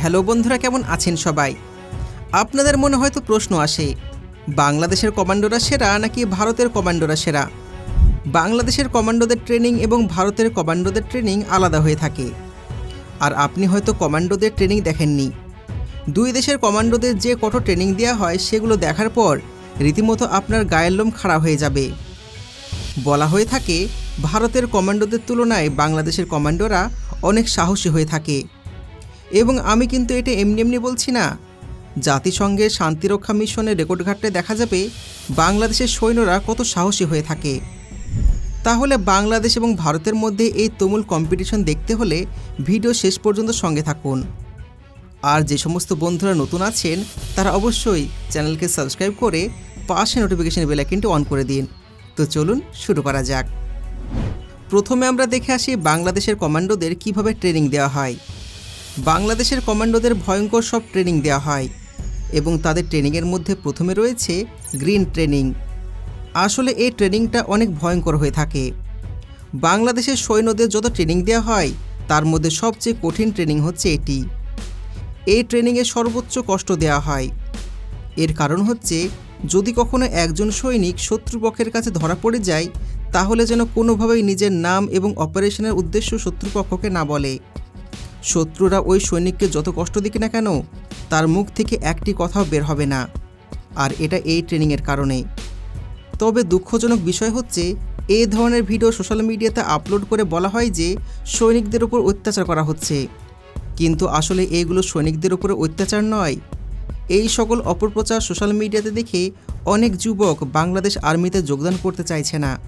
Hello বন্ধুরা, কেমন আছেন সবাই? আপনাদের মনে হয়তো প্রশ্ন আসে, বাংলাদেশের কমান্ডোরা সেরা নাকি ভারতের কমান্ডোরা সেরা? বাংলাদেশের কমান্ডোদের ট্রেনিং এবং ভারতের কমান্ডোদের ট্রেনিং আলাদা হয়ে থাকে। আর আপনি হয়তো কমান্ডোদের ট্রেনিং দেখেননি। দুই দেশের কমান্ডোদের যে কঠোর ট্রেনিং দেওয়া হয়, সেগুলো দেখার পর রীতিমতো আপনার গায়ের লোম খাড়া হয়ে যাবে। বলা হয়ে থাকে, ভারতের কমান্ডোদের তুলনায় বাংলাদেশের কমান্ডোরা অনেক সাহসী হয়ে থাকে। এবং আমি কিন্তু এটা এমনি এমনি বলছি না। জাতিসংঘের শান্তিরক্ষা মিশনের রেকর্ড ঘাটতে দেখা যাবে বাংলাদেশের সৈন্যরা কত সাহসী হয়ে থাকে। তাহলে বাংলাদেশ এবং ভারতের মধ্যে এই তুমুল কম্পিটিশন দেখতে হলে ভিডিও শেষ পর্যন্ত সঙ্গে থাকুন। আর যে সমস্ত বন্ধুরা নতুন আছেন, তারা অবশ্যই চ্যানেলকে সাবস্ক্রাইব করে পাশে নোটিফিকেশন বেল আইকনটি অন করে দিন। তো চলুন শুরু করা যাক। প্রথমে আমরা দেখে আসি বাংলাদেশের কমান্ডোদের কীভাবে ট্রেনিং দেওয়া হয়। বাংলাদেশের কমান্ডোদের ভয়ঙ্কর সব ট্রেনিং দেওয়া হয় এবং তাদের ট্রেনিংয়ের মধ্যে প্রথমে রয়েছে গ্রিন ট্রেনিং। আসলে এই ট্রেনিংটা অনেক ভয়ঙ্কর হয়ে থাকে। বাংলাদেশের সৈন্যদের যত ট্রেনিং দেওয়া হয়, তার মধ্যে সবচেয়ে কঠিন ট্রেনিং হচ্ছে এটি। এই ট্রেনিংয়ে সর্বোচ্চ কষ্ট দেওয়া হয়। এর কারণ হচ্ছে, যদি কখনো একজন সৈনিক শত্রুপক্ষের কাছে ধরা পড়ে যায়, তাহলে যেন কোনোভাবেই নিজের নাম এবং অপারেশনের উদ্দেশ্য শত্রুপক্ষকে না বলে। শত্রুরা ওই সৈনিককে যত কষ্ট দিক না কেন, তার মুখ থেকে একটি কথাও বের হবে না। আর এটা এই ট্রেনিংয়ের কারণে। তবে দুঃখজনক বিষয় হচ্ছে, এই ধরনের ভিডিও সোশ্যাল মিডিয়াতে আপলোড করে বলা হয় যে, সৈনিকদের উপর অত্যাচার করা হচ্ছে। কিন্তু আসলে এইগুলো সৈনিকদের উপরে অত্যাচার নয়। এই সকল অপপ্রচার সোশ্যাল মিডিয়াতে দেখে অনেক যুবক বাংলাদেশ আর্মিতে যোগদান করতে চাইছে না।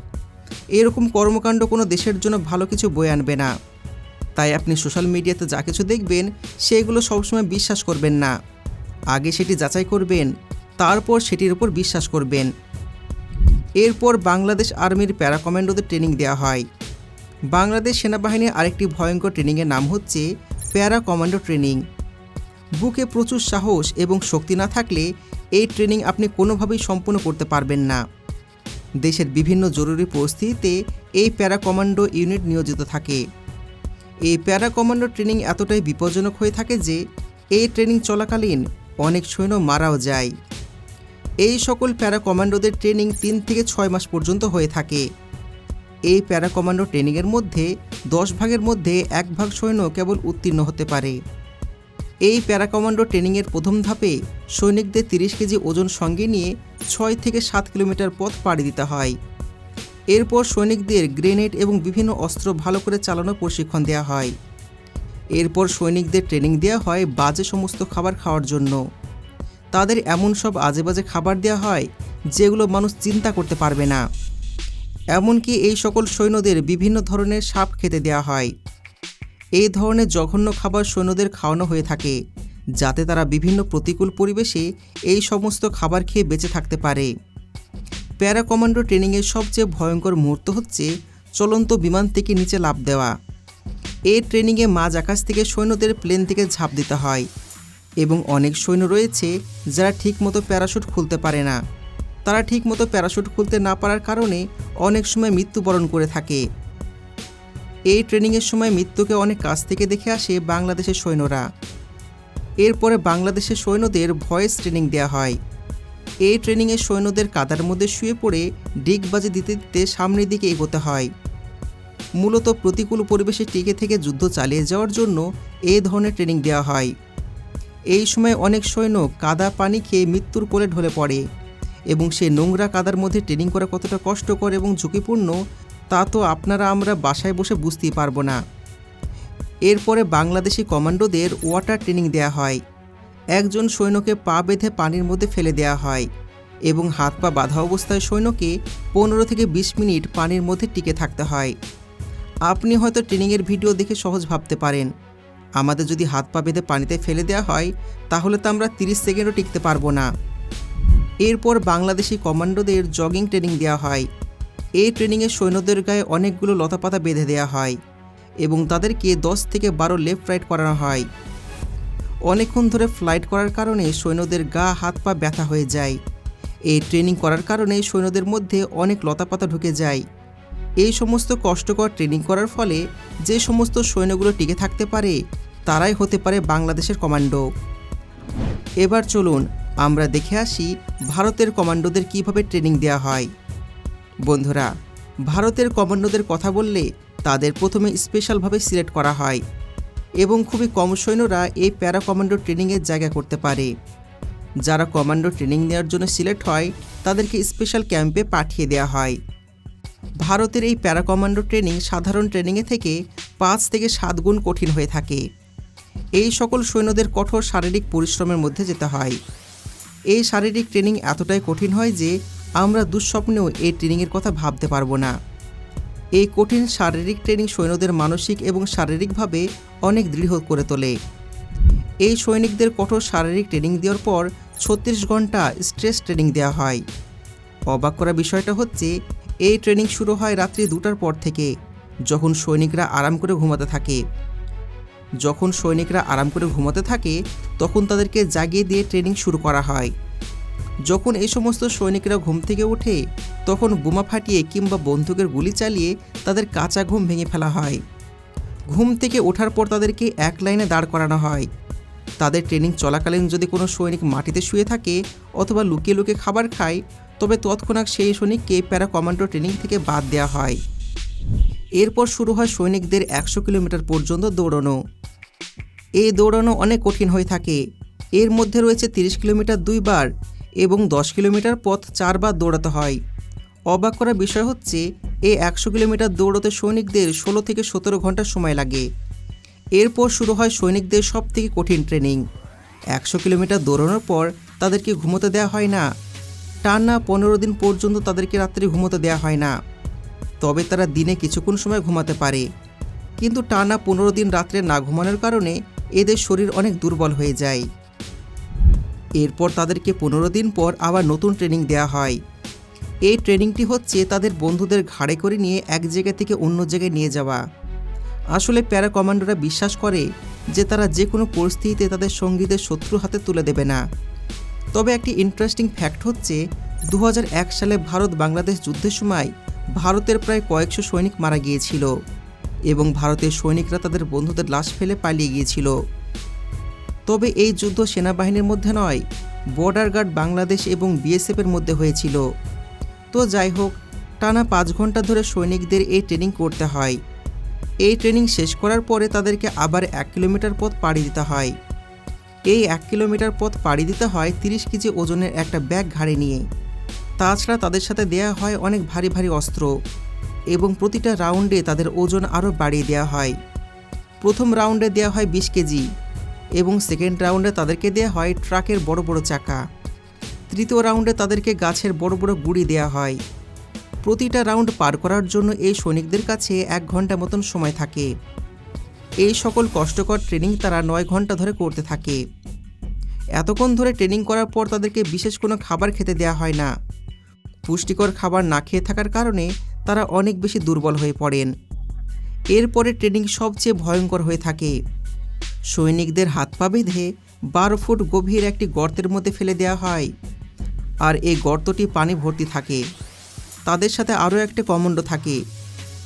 এরকম কর্মকাণ্ড কোনো দেশের জন্য ভালো কিছু বয়ে আনবে না। তাই আপনি সোশ্যাল মিডিয়াতে যা কিছু দেখবেন, সেগুলো সবসময় বিশ্বাস করবেন না। আগে সেটি যাচাই করবেন, তারপর সেটির উপর বিশ্বাস করবেন। এরপর বাংলাদেশ আর্মির প্যারা কমান্ডোদের ট্রেনিং দেওয়া হয়। বাংলাদেশ সেনাবাহিনীর আরেকটি ভয়ঙ্কর ট্রেনিংয়ের নাম হচ্ছে প্যারা কমান্ডো ট্রেনিং। বুকে প্রচুর সাহস এবং শক্তি না থাকলে এই ট্রেনিং আপনি কোনোভাবেই সম্পূর্ণ করতে পারবেন না। দেশের বিভিন্ন জরুরি পরিস্থিতিতে এই প্যারা কমান্ডো ইউনিট নিয়োজিত থাকে। এই প্যারা কমান্ডো ট্রেনিং এতটাই বিপজ্জনক হয়ে থাকে যে এই ট্রেনিং চলাকালীন অনেক সৈন্য মারাও যায়। এই সকল প্যারা কমান্ডোদের ট্রেনিং তিন থেকে ছয় মাস পর্যন্ত হয়ে থাকে। এই প্যারা কমান্ডো ট্রেনিংয়ের মধ্যে দশ ভাগের মধ্যে এক ভাগ সৈন্য কেবল উত্তীর্ণ হতে পারে। এই প্যারা কমান্ডো ট্রেনিংয়ের প্রথম ধাপে সৈনিকদের তিরিশ কেজি ওজন সঙ্গে নিয়ে ছয় থেকে সাত কিলোমিটার পথ পাড়ি দিতে হয়। এরপর সৈনিকদের গ্রেনেড এবং বিভিন্ন অস্ত্র ভালো করে চালানোর প্রশিক্ষণ দেওয়া হয়। এরপর সৈনিকদের ট্রেনিং দেওয়া হয় বাজে সমস্ত খাবার খাওয়ার জন্য। তাদের এমন সব আজে বাজে খাবার দেওয়া হয় যেগুলো মানুষ চিন্তা করতে পারবে না। এমনকি এই সকল সৈন্যদের বিভিন্ন ধরনের সাপ খেতে দেওয়া হয়। এই ধরনের জঘন্য খাবার সৈন্যদের খাওয়ানো হয়ে থাকে, যাতে তারা বিভিন্ন প্রতিকূল পরিবেশে এই সমস্ত খাবার খেয়ে বেঁচে থাকতে পারে। প্যারা কমান্ডো ট্রেনিংয়ের সবচেয়ে ভয়ঙ্কর মুহূর্ত হচ্ছে চলন্ত বিমান থেকে নিচে লাফ দেওয়া। এই ট্রেনিংয়ে মাঝ আকাশ থেকে সৈন্যদের প্লেন থেকে ঝাঁপ দিতে হয় এবং অনেক সৈন্য রয়েছে যারা ঠিকমতো প্যারাশুট খুলতে পারে না। তারা ঠিকমতো প্যারাশুট খুলতে না পারার কারণে অনেক সময় মৃত্যুবরণ করে থাকে। এই ট্রেনিংয়ের সময় মৃত্যুকে অনেক কাছ থেকে দেখে আসে বাংলাদেশের সৈন্যরা। এরপরে বাংলাদেশের সৈন্যদের ভয়েস ট্রেনিং দেওয়া হয়। এই ট্রেনিংয়ে সৈন্যদের কাদার মধ্যে শুয়ে পড়ে ডিগবাজি দিতে দিতে সামনের দিকে এগোতে হয়। মূলত প্রতিকূল পরিবেশে টিকে থেকে যুদ্ধ চালিয়ে যাওয়ার জন্য এই ধরনের ট্রেনিং দেওয়া হয়। এই সময় অনেক সৈন্য কাদা পানি খেয়ে মৃত্যুর কোলে ঢলে পড়ে এবং সে নোংরা কাদার মধ্যে ট্রেনিং করা কতটা কষ্টকর এবং ঝুঁকিপূর্ণ তা তো আপনারা আমরা বাসায় বসে বুঝতেই পারব না। এরপরে বাংলাদেশি কমান্ডোদের ওয়াটার ট্রেনিং দেওয়া হয়। একজন সৈন্যকে পা বেঁধে পানির মধ্যে ফেলে দেওয়া হয় এবং হাত পা বাঁধা অবস্থায় সৈন্যকে পনেরো থেকে বিশ মিনিট পানির মধ্যে টিকে থাকতে হয়। আপনি হয়তো ট্রেনিংয়ের ভিডিও দেখে সহজ ভাবতে পারেন। আমাদের যদি হাত পা বেঁধে পানিতে ফেলে দেওয়া হয়, তাহলে তো আমরা তিরিশ সেকেন্ডও টিকতে পারব না। এরপর বাংলাদেশি কমান্ডোদের জগিং ট্রেনিং দেওয়া হয়। এই ট্রেনিংয়ে সৈন্যদের গায়ে অনেকগুলো লতাপাতা বেঁধে দেওয়া হয় এবং তাদেরকে দশ থেকে বারো লেফট রাইট করানো হয়। অনেকক্ষণ ধরে ফ্লাইট করার কারণে সৈন্যদের গা, হাত, পা ব্যথা হয়ে যায়। এই ট্রেনিং করার কারণে সৈন্যদের মধ্যে অনেক লতাপাতা ঢুকে যায়। এই সমস্ত কষ্টকর ট্রেনিং করার ফলে যে সমস্ত সৈন্যগুলো টিকে থাকতে পারে, তারাই হতে পারে বাংলাদেশের কমান্ডো। এবার চলুন, আমরা দেখে আসি ভারতের কমান্ডোদের কীভাবে ট্রেনিং দেওয়া হয়। বন্ধুরা, ভারতের কমান্ডোদের কথা বললে তাদের প্রথমে স্পেশালভাবে সিলেক্ট করা হয়। এবং খুবই কম সৈন্যরা এই প্যারা কমান্ডো ট্রেনিংয়ের জায়গা করতে পারে। যারা কমান্ডো ট্রেনিং নেওয়ার জন্য সিলেক্ট হয়, তাদেরকে স্পেশাল ক্যাম্পে পাঠিয়ে দেওয়া হয়। ভারতের এই প্যারা কমান্ডো ট্রেনিং সাধারণ ট্রেনিংয়ে থেকে পাঁচ থেকে সাত গুণ কঠিন হয়ে থাকে। এই সকল সৈন্যদের কঠোর শারীরিক পরিশ্রমের মধ্যে যেতে হয়। এই শারীরিক ট্রেনিং এতটাই কঠিন হয় যে আমরা দুঃস্বপ্নেও এই ট্রেনিংয়ের কথা ভাবতে পারব না। এই কঠিন শারীরিক ট্রেনিং সৈন্যদের মানসিক এবং শারীরিকভাবে অনেক দৃঢ় করে তোলে। এই সৈনিকদের কঠোর শারীরিক ট্রেনিং দেওয়ার পর ছত্রিশ ঘণ্টা স্ট্রেস ট্রেনিং দেওয়া হয়। অবাক করা বিষয়টা হচ্ছে, এই ট্রেনিং শুরু হয় রাত্রি দুটার পর থেকে, যখন সৈনিকরা আরাম করে ঘুমাতে থাকে। যখন সৈনিকরা আরাম করে ঘুমাতে থাকে, তখন তাদেরকে জাগিয়ে দিয়ে ট্রেনিং শুরু করা হয়। যখন এই সমস্ত সৈনিকরা ঘুম থেকে ওঠে, তখন বোমা ফাটিয়ে কিংবা বন্দুকের গুলি চালিয়ে তাদের কাঁচা ঘুম ভেঙে ফেলা হয়। ঘুম থেকে ওঠার পর তাদেরকে এক লাইনে দাঁড় করানো হয়। তাদের ট্রেনিং চলাকালীন যদি কোনো সৈনিক মাটিতে শুয়ে থাকে অথবা লুকিয়ে লুকিয়ে খাবার খায়, তবে তৎক্ষণাৎ সেই সৈনিককে প্যারা কমান্ডো ট্রেনিং থেকে বাদ দেওয়া হয়। এরপর শুরু হয় সৈনিকদের একশো কিলোমিটার পর্যন্ত দৌড়ানো। এই দৌড়ানো অনেক কঠিন হয়ে থাকে। এর মধ্যে রয়েছে তিরিশ কিলোমিটার দুইবার এবং দশ কিলোমিটার পথ চারবার দৌড়াতে হয়। অবাক করা বিষয় হচ্ছে এই একশো কিলোমিটার দৌড়তে সৈনিকদের ষোলো থেকে সতেরো ঘণ্টা সময় লাগে। এরপর শুরু হয় সৈনিকদের সব থেকে কঠিন ট্রেনিং। একশো কিলোমিটার দৌড়ানোর পর তাদেরকে ঘুমোতে দেওয়া হয় না। টানা পনেরো দিন পর্যন্ত তাদেরকে রাত্রে ঘুমোতে দেওয়া হয় না। তবে তারা দিনে কিছুক্ষণ সময় ঘুমাতে পারে। কিন্তু টানা পনেরো দিন রাত্রে না ঘুমানোর কারণে এদের শরীর অনেক দুর্বল হয়ে যায়। এরপর তাদেরকে পনেরো দিন পর আবার নতুন ট্রেনিং দেওয়া হয়। এই ট্রেনিংটি হচ্ছে তাদের বন্ধুদের ঘাড়ে করে নিয়ে এক জায়গা থেকে অন্য জায়গায় নিয়ে যাওয়া। আসলে প্যারা কমান্ডোরা বিশ্বাস করে যে তারা যে কোনো পরিস্থিতিতে তাদের সঙ্গীদের শত্রু হাতে তুলে দেবে না। তবে একটি ইন্টারেস্টিং ফ্যাক্ট হচ্ছে দু হাজার এক সালে ভারত বাংলাদেশ যুদ্ধের সময় ভারতের প্রায় কয়েকশো সৈনিক মারা গিয়েছিল এবং ভারতের সৈনিকরা তাদের বন্ধুদের লাশ ফেলে পালিয়ে গিয়েছিল। তবে এই যুদ্ধ সেনাবাহিনীর মধ্যে নয়, বর্ডার গার্ড বাংলাদেশ এবং বিএসএফের মধ্যে হয়েছিল। তো যাই হোক, টানা পাঁচ ঘণ্টা ধরে সৈনিকদের এই ট্রেনিং করতে হয়। এই ট্রেনিং শেষ করার পরে তাদেরকে আবার এক কিলোমিটার পথ পাড়ি দিতে হয়। এই এক কিলোমিটার পথ পাড়ি দিতে হয় তিরিশ কেজি ওজনের একটা ব্যাগ ঘাড়ে নিয়ে। তাছাড়া তাদের সাথে দেয়া হয় অনেক ভারী ভারী অস্ত্র এবং প্রতিটা রাউন্ডে তাদের ওজন আরও বাড়িয়ে দেওয়া হয়। প্রথম রাউন্ডে দেওয়া হয় বিশ কেজি। এবং সেকেন্ড রাউন্ডে তাদেরকে দেওয়া হয় ট্রাকের বড় বড় চাকা। তৃতীয় রাউন্ডে তাদেরকে গাছের বড় বড় গুড়ি দেওয়া হয়। প্রতিটা রাউন্ড পার করার জন্য এই সৈনিকদের কাছে এক ঘণ্টা মতন সময় থাকে। এই সকল কষ্টকর ট্রেনিং তারা নয় ঘণ্টা ধরে করতে থাকে। এতক্ষণ ধরে ট্রেনিং করার পর তাদেরকে বিশেষ কোনো খাবার খেতে দেওয়া হয় না। পুষ্টিকর খাবার না খেয়ে থাকার কারণে তারা অনেক বেশি দুর্বল হয়ে পড়েন। এরপরে ট্রেনিং সবচেয়ে ভয়ঙ্কর হয়ে থাকে। সৈনিকদের হাত পা বেঁধে বারো ফুট গভীর একটি গর্তের মধ্যে ফেলে দেওয়া হয়। আর এই গর্তটি পানি ভর্তি থাকে। তাদের সাথে আরও একটা কমান্ডো থাকে।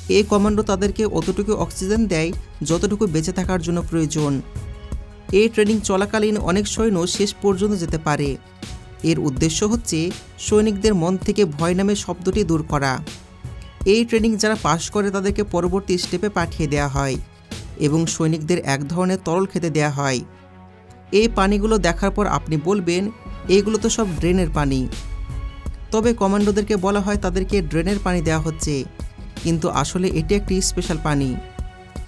এই কমান্ডো তাদেরকে অতটুকু অক্সিজেন দেয়, যতটুকু বেঁচে থাকার জন্য প্রয়োজন। এই ট্রেনিং চলাকালীন অনেক সৈন্য শেষ পর্যন্ত যেতে পারে। এর উদ্দেশ্য হচ্ছে সৈনিকদের মন থেকে ভয় নামে শব্দটি দূর করা। এই ট্রেনিং যারা পাশ করে তাদেরকে পরবর্তী স্টেপে পাঠিয়ে দেওয়া হয়। এবং সৈনিকদের এক ধরনের তরল খেতে দেওয়া হয়। এই পানিগুলো দেখার পর আপনি বলবেন এইগুলো তো সব ড্রেনের পানি। তবে কমান্ডোদেরকে বলা হয়, তাদেরকে ড্রেনের পানি দেওয়া হচ্ছে। কিন্তু আসলে এটি একটি স্পেশাল পানি।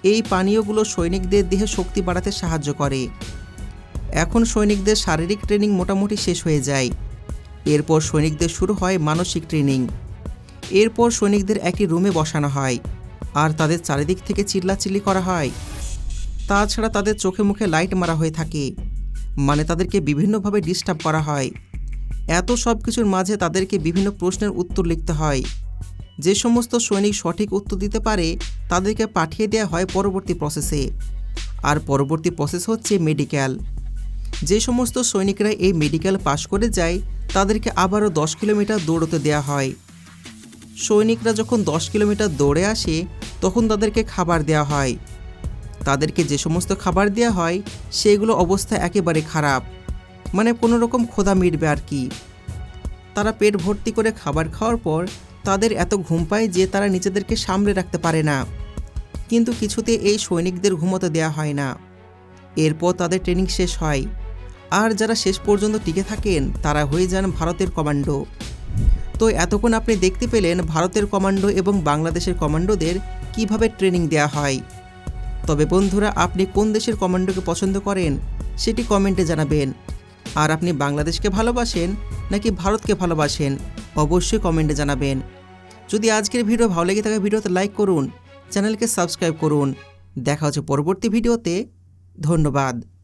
এই পানীয়গুলো সৈনিকদের দেহে শক্তি বাড়াতে সাহায্য করে। এখন সৈনিকদের শারীরিক ট্রেনিং মোটামুটি শেষ হয়ে যায়। এরপর সৈনিকদের শুরু হয় মানসিক ট্রেনিং। এরপর সৈনিকদের একটি রুমে বসানো হয়। আর তাদের চারিদিক থেকে চিল্লাচিল্লি করা হয়। তাছাড়া তাদের চোখে মুখে লাইট মারা হয়ে থাকে মানে তাদেরকে বিভিন্নভাবে ডিস্টার্ব করা হয়। এত সব কিছুর মাঝে তাদেরকে বিভিন্ন প্রশ্নের উত্তর লিখতে হয়। যে সমস্ত সৈনিক সঠিক উত্তর দিতে পারে, তাদেরকে পাঠিয়ে দেওয়া হয় পরবর্তী প্রসেসে আর পরবর্তী প্রসেস হচ্ছে মেডিকেল যে সমস্ত সৈনিকরা এই মেডিকেল পাশ করে যায়, তাদেরকে আবারও দশ কিলোমিটার দৌড়তে দেওয়া হয়। সৈনিকরা যখন দশ কিলোমিটার দৌড়ে আসে, তখন তাদেরকে খাবার দেওয়া হয়। তাদেরকে যে সমস্ত খাবার দেওয়া হয়, সেগুলো অবস্থা একেবারে খারাপ। মানে কোনো রকম ক্ষুধা মিটবে আর কি। তারা পেট ভর্তি করে খাবার খাওয়ার পর তাদের এত ঘুম পায় যে তারা নিজেদেরকে সামলে রাখতে পারে না। কিন্তু কিছুতে এই সৈনিকদের ঘুমোতে দেওয়া হয় না। এরপর তাদের ট্রেনিং শেষ হয়। আর যারা শেষ পর্যন্ত টিকে থাকেন, তারা হয়ে যান ভারতের কমান্ডো। তো এতক্ষণ আপনি দেখতে পেলেন ভারতের কমান্ডো এবং বাংলাদেশের কমান্ডোদের কীভাবে ট্রেনিং দেওয়া হয়। তবে বন্ধুরা, আপনি কোন দেশের কমান্ডোকে পছন্দ করেন, সেটি কমেন্টে জানাবেন। আর আপনি বাংলাদেশকে ভালোবাসেন, নাকি ভারতকে ভালোবাসেন, অবশ্যই কমেন্টে জানাবেন। যদি আজকের ভিডিও ভালো লেগে থাকে, ভিডিওতে লাইক করুন, চ্যানেলকে সাবস্ক্রাইব করুন। দেখা হচ্ছে পরবর্তী ভিডিওতে। ধন্যবাদ।